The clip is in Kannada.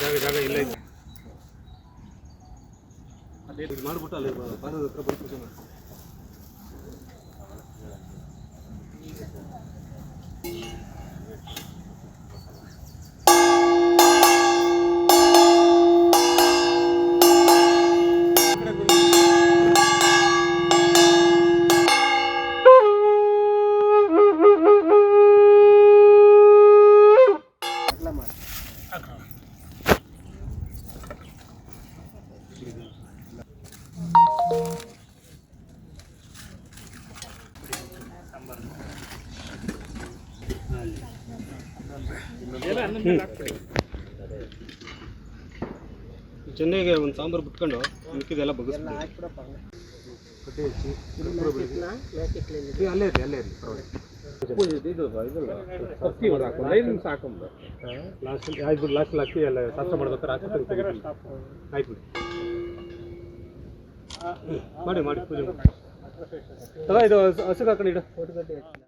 ಜಾಗ ಜಾಗ ಇಲ್ಲ ಇದೆ ಅದೇ ಮಾಡ್ಬಿಟ್ಟು ಅಲ್ಲಿ ಪಾದದ ಹತ್ರ ಬರ್ತೀವಿ ಚೆನ್ನೈಗೆ ಒಂದು ಸಾಂಬಾರು ಬಿಟ್ಕೊಂಡು ಮಿಕ್ಕಿದೆಲ್ಲ ಬಗ್ಗಿಸ್ಬಿಡಿ. ಕಟ್ಟಿ ಹಚ್ಚಿ ಅಲ್ಲೇ ಇರಲಿ ಅಲ್ಲೇ ಇರಲಿ ಆಯ್ತು ಲಾಸ್ಟ್ ಹಾಕಿ ಎಲ್ಲ ಶಾಸ್ತ್ರ ಮಾಡ್ಬೇಕಾದ್ರೆ ಹಾಕಿ ಆಯ್ತು ಬಿಡಿ ಮಾಡಿ ಮಾಡಿ ಪೂಜೆ ಮಾಡಿ. ತಗೋ ಇದು ಹಸು ಹಾಕೊಂಡು ಇಡು.